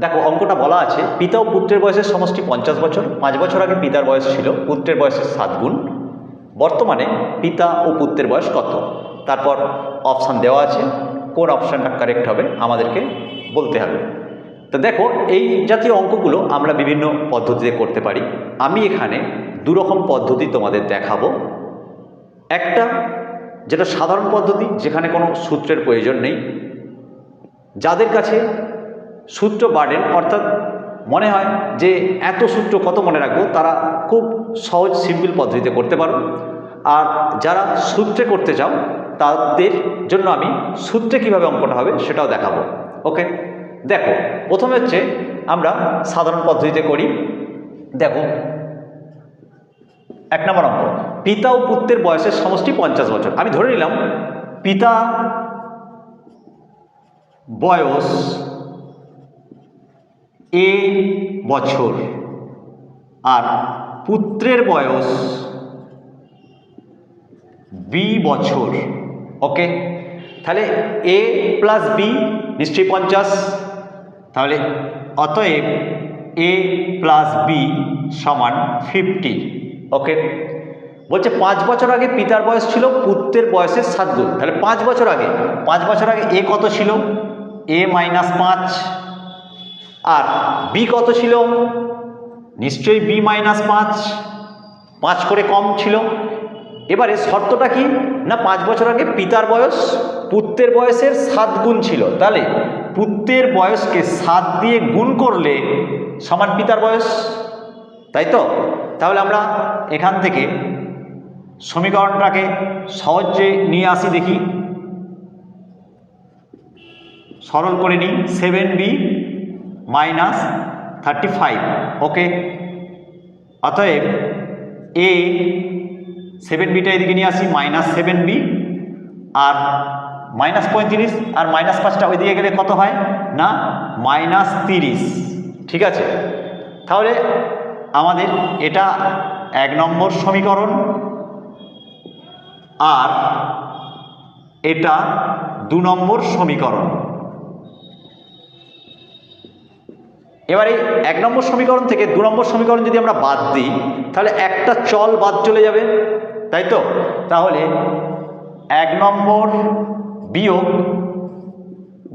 দেখো, অঙ্কটা বলা আছে, পিতা ও পুত্রের বয়সের সমষ্টি পঞ্চাশ বছর, পাঁচ বছর আগে পিতার বয়স ছিল, পুত্রের বয়সের সাত গুণ। বর্তমানে পিতা ও পুত্রের বয়স কত? তারপর অপশান দেওয়া আছে, কোন অপশানটা কারেক্ট হবে আমাদেরকে বলতে হবে। তো দেখো, এই জাতীয় অঙ্কগুলো আমরা বিভিন্ন পদ্ধতিতে করতে পারি। আমি এখানে দুরকম পদ্ধতি তোমাদের দেখাবো। একটা, যেটা সাধারণ পদ্ধতি, যেখানে কোনো সূত্রের প্রয়োজন নেই। যাদের কাছে সূত্র বাড়েন অর্থাৎ মনে হয় যে এত সূত্র কত মনে রাখব, তারা খুব সহজ, সিম্পল পদ্ধতিতে করতে পারো। আর যারা সূত্রে করতে চাও, তাদের জন্য আমি সূত্রে কীভাবে অঙ্কটা হবে সেটাও দেখাবো। ওকে? দেখো, প্রথমে হচ্ছে আমরা সাধারণ পদ্ধতিতে করি। দেখো, এক নম্বর অঙ্ক, পিতা ও পুত্রের বয়সের সমষ্টি পঞ্চাশ বছর। আমি ধরে নিলাম, পিতা বয়স বছর। আর পুত্রের বয়স বি বছর। ওকে? তাহলে এ প্লাস বি নিশ্চয়ই পঞ্চাশ। তাহলে অতএব এ প্লাস বি সমান ফিফটি। ওকে? বলছে পাঁচ বছর আগে পিতার বয়স ছিল, পুত্রের বয়সের সাত গুণ। তাহলে পাঁচ বছর আগে, পাঁচ বছর আগে এ কত ছিল? এ মাইনাস পাঁচ। আর বি কত ছিল? নিশ্চয়ই বি মাইনাস পাঁচ। পাঁচ করে কম ছিল। এবারে শর্তটা কি? না পাঁচ বছর আগে পিতার বয়স, পুত্রের বয়সের সাত গুণ ছিল। তাহলে পুত্রের বয়সকে সাত দিয়ে গুণ করলে সমান পিতার বয়স। তাই তো? তাহলে আমরা এখান থেকে সমীকরণটাকে সহজে নিয়ে আসি দেখি। সরল করে নিই। Seven B minus thirty five okay অতএব এ সেভেন বিটা এদিকে নিয়ে আসি মাইনাস সেভেন বি আর মাইনাস পঁয়ত্রিশ আর মাইনাস পাঁচটা ওইদিকে গেলে কত হয়? না মাইনাস তিরিশ, ঠিক আছে? তাহলে আমাদের এটা এক নম্বর সমীকরণ, আর এটা দু নম্বর সমীকরণ। এবার এক নম্বর সমীকরণ থেকে দু নম্বর সমীকরণ যদি আমরা বাদ দিই, তাহলে একটা চল বাদ চলে যাবে, তাই তো? তাহলে এক নম্বর বিয়োগ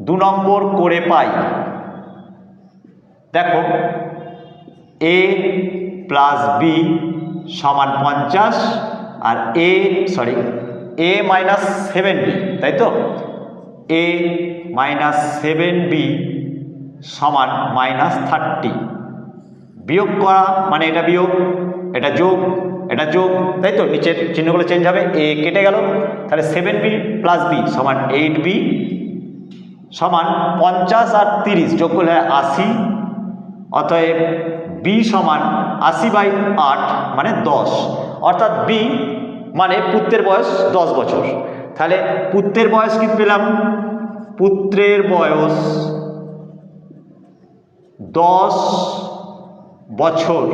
দু নম্বর করে পাই। দেখো, এ প্লাস বি সমান পঞ্চাশ আর A, sorry, A minus seven B, তাই তো? এ মাইনাস সেভেন বি সমান মাইনাস থার্টি বিয়োগ করা মানে এটা বিয়োগ, এটা যোগ এটা যোগ, তাই তো? নিচের চিহ্নগুলো চেঞ্জ হবে এ কেটে গেল। তাহলে সেভেন বি প্লাস বি সমান এইট বি সমান পঞ্চাশ আর তিরিশ যোগ করলে হয় আশি, অতএব বি সমান আশি বাই আট মানে দশ। অর্থাৎ বি মানে পুত্রের বয়স দশ বছর। তাহলে পুত্রের বয়স কি পেলাম? পুত্রের বয়স দশ বছর।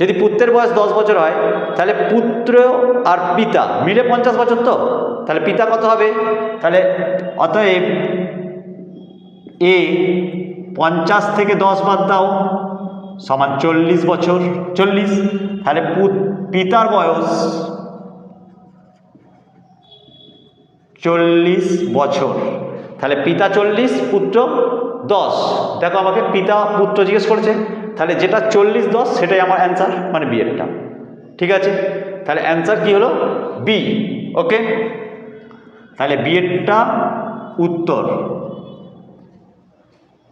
যদি পুত্রের বয়স দশ বছর হয়, তাহলে পুত্র আর পিতা মিলে পঞ্চাশ বছর তো? তাহলে পিতা কত হবে? তাহলে অতএব এ পঞ্চাশ থেকে দশ বাদ দাও, সমান চল্লিশ বছর। চল্লিশ, তাহলে পিতার বয়স চল্লিশ বছর। তাহলে পিতা চল্লিশ, পুত্র দশ। দেখো আমাকে পিতা পুত্র জিজ্ঞেস করেছে, তাহলে যেটা চল্লিশ দশ, সেটাই আমার অ্যান্সার মানে বিয়েরটা ঠিক আছে? তাহলে অ্যান্সার কি হলো? বি ওকে তাহলে বিয়েরটা উত্তর।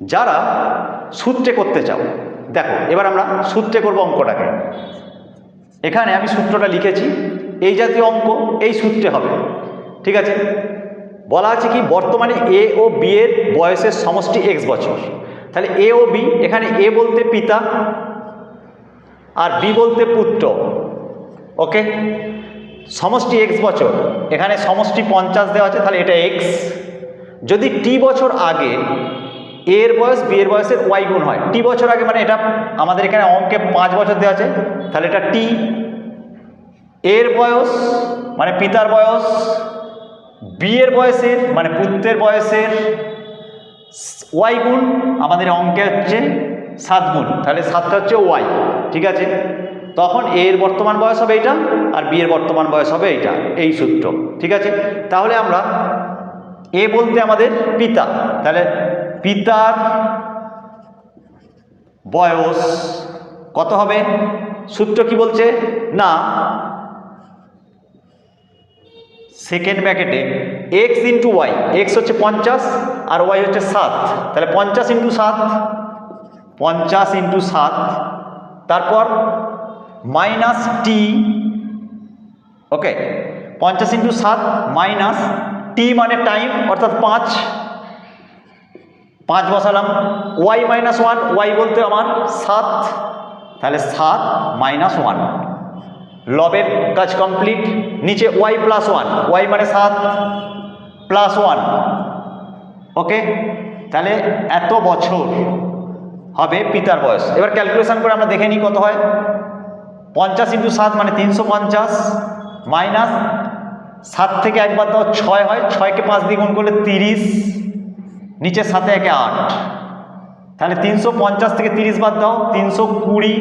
যারা সূত্রে করতে চাও, দেখো, এবার আমরা সূত্রে করব অঙ্কটাকে। এখানে আমি সূত্রটা লিখেছি, এই জাতীয় অঙ্ক, এই সূত্রে হবে। ঠিক আছে? বলা আছে কি বর্তমানে এ ও বি এর বয়সের সমষ্টি এক্স বছর। তাহলে এ ও বি এখানে এ বলতে পিতা আর বি বলতে পুত্র। ওকে সমষ্টি এক্স বছর। এখানে সমষ্টি পঞ্চাশ দেওয়া আছে, তাহলে এটা এক্স যদি টি বছর আগে এর বয়স বি এর বয়সের ওয়াই গুণ হয় টি বছর আগে মানে এটা আমাদের এখানে অঙ্কে পাঁচ বছর দেওয়া আছে, তাহলে এটা টি এর বয়স মানে পিতার বয়স বিয়ের বয়সের মানে পুত্রের বয়সের ওয়াই গুণ আমাদের অঙ্কে হচ্ছে সাত গুণ। তাহলে সাতটা হচ্ছে ওয়াই, ঠিক আছে? তখন এর বর্তমান বয়স হবে এইটা আর বিয়ের বর্তমান বয়স হবে এইটা, এই সূত্র, ঠিক আছে? তাহলে আমরা এ বলতে আমাদের পিতা, তাহলে পিতার বয়স কত হবে? সূত্র কি বলছে? না সেকেন্ড ব্র্যাকেটে এক্স ইন্টু ওয়াই এক্স হচ্ছে পঞ্চাশ আর ওয়াই হচ্ছে সাত। তাহলে পঞ্চাশ ইন্টু সাত, পঞ্চাশ ইন্টু সাত। তারপর মাইনাস টি ওকে পঞ্চাশ ইন্টু সাত মাইনাস টি মানে টাইম অর্থাৎ পাঁচ। পাঁচ বসালাম ওয়াই মাইনাস ওয়ান ওয়াই বলতে আমার সাত। তাহলে সাত মাইনাস ওয়ান লবের কাজ কমপ্লিট নিচে ওয়াই প্লাস ওয়ান ওয়াই মানে সাত প্লাস ওয়ান ওকে তাহলে এত বছর হবে পিতার বয়স। এবার ক্যালকুলেশন করে আমরা দেখে নিই কত হয়। পঞ্চাশ ইন্টু সাত মানে তিনশো পঞ্চাশ মাইনাস সাত থেকে একবার দাও ছয় হয়, ছয়কে পাঁচ দিয়ে গুণ করলে তিরিশ, নিচে সাথে একে আট। তাহলে তিনশো পঞ্চাশ থেকে তিরিশ বাদ দাও, তিনশো কুড়ি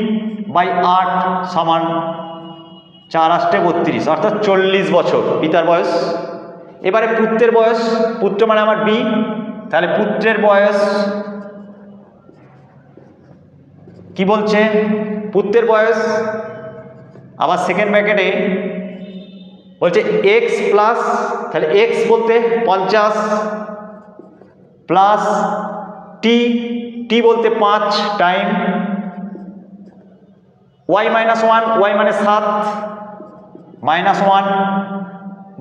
বাই আট সমান চার আষ্টে বত্রিশ, অর্থাৎ চল্লিশ বছর। পিতার বয়স? এবারে পুত্রের বয়স? পুত্র মানে আমার বি। তাহলে পুত্রের বয়স কি বলছে? পুত্রের বয়স? আবার সেকেন্ড ব্র্যাকেটে বলছে এক্স প্লাস তাহলে এক্স বলতে পঞ্চাশ প্লাস টি টি বলতে পাঁচ time Y minus one Y মানে সাত minus one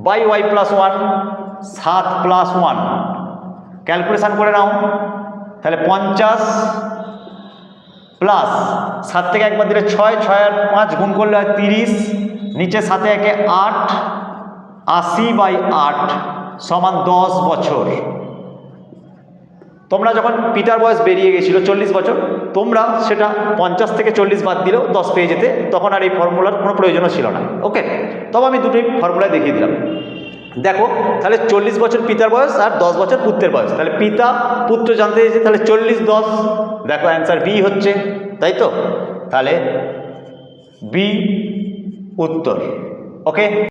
by Y plus one সাত প্লাস ওয়ান ক্যালকুলেশান করে নাও। তাহলে পঞ্চাশ প্লাস সাত থেকে একবার দিলে ছয় ছয় আর পাঁচ গুণ করলে হয় তিরিশ। নিচে সাথে একে আট, আশি বাই আট সমান দশ বছর। তোমরা যখন পিতার বয়স বেরিয়ে গেছিল চল্লিশ বছর, তোমরা সেটা পঞ্চাশ থেকে চল্লিশ বাদ দিলেও দশ পেয়ে যেতে, তখন আর এই ফর্মুলার কোনো প্রয়োজনও ছিল না। ওকে? তবে আমি দুটোই ফর্মুলায় দেখিয়ে দিলাম। দেখো, তাহলে চল্লিশ বছর পিতার বয়স আর দশ বছর পুত্রের বয়স। তাহলে পিতা পুত্র জানতে চেয়েছে তাহলে চল্লিশ দশ। দেখো অ্যান্সার বি হচ্ছে, তাই তো? তাহলে বি উত্তর। ওকে?